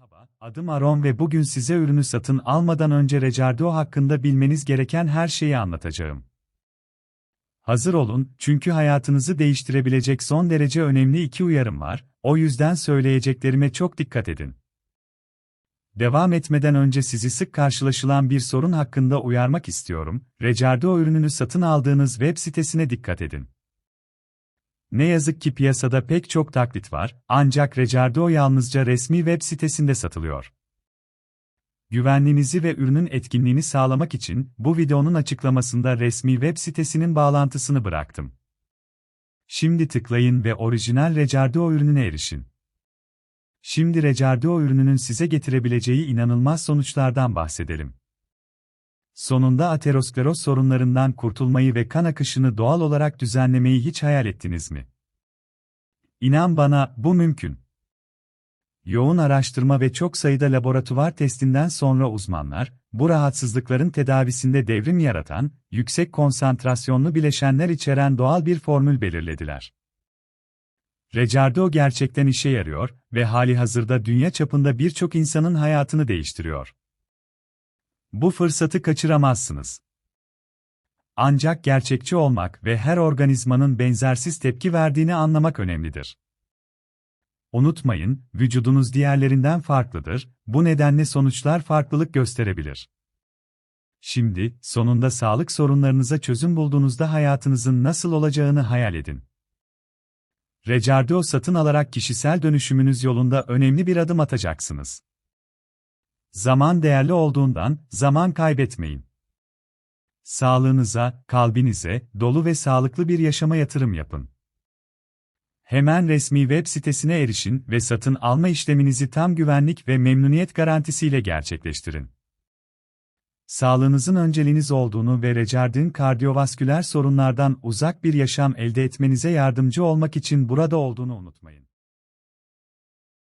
Merhaba, adım Aron ve bugün size ürünü satın almadan önce Recardo hakkında bilmeniz gereken her şeyi anlatacağım. Hazır olun, çünkü hayatınızı değiştirebilecek son derece önemli iki uyarım var, o yüzden söyleyeceklerime çok dikkat edin. Devam etmeden önce sizi sık karşılaşılan bir sorun hakkında uyarmak istiyorum, Recardo ürününü satın aldığınız web sitesine dikkat edin. Ne yazık ki piyasada pek çok taklit var, ancak Recardo yalnızca resmi web sitesinde satılıyor. Güvenliğinizi ve ürünün etkinliğini sağlamak için bu videonun açıklamasında resmi web sitesinin bağlantısını bıraktım. Şimdi tıklayın ve orijinal Recardo ürününe erişin. Şimdi Recardo ürününün size getirebileceği inanılmaz sonuçlardan bahsedelim. Sonunda ateroskleroz sorunlarından kurtulmayı ve kan akışını doğal olarak düzenlemeyi hiç hayal ettiniz mi? İnan bana, bu mümkün. Yoğun araştırma ve çok sayıda laboratuvar testinden sonra uzmanlar, bu rahatsızlıkların tedavisinde devrim yaratan, yüksek konsantrasyonlu bileşenler içeren doğal bir formül belirlediler. Recardo gerçekten işe yarıyor ve hali hazırda dünya çapında birçok insanın hayatını değiştiriyor. Bu fırsatı kaçıramazsınız. Ancak gerçekçi olmak ve her organizmanın benzersiz tepki verdiğini anlamak önemlidir. Unutmayın, vücudunuz diğerlerinden farklıdır, bu nedenle sonuçlar farklılık gösterebilir. Şimdi, sonunda sağlık sorunlarınıza çözüm bulduğunuzda hayatınızın nasıl olacağını hayal edin. Recardo satın alarak kişisel dönüşümünüz yolunda önemli bir adım atacaksınız. Zaman değerli olduğundan zaman kaybetmeyin. Sağlığınıza, kalbinize, dolu ve sağlıklı bir yaşama yatırım yapın. Hemen resmi web sitesine erişin ve satın alma işleminizi tam güvenlik ve memnuniyet garantisiyle gerçekleştirin. Sağlığınızın önceliğiniz olduğunu ve Recard'ın kardiyovasküler sorunlardan uzak bir yaşam elde etmenize yardımcı olmak için burada olduğunu unutmayın.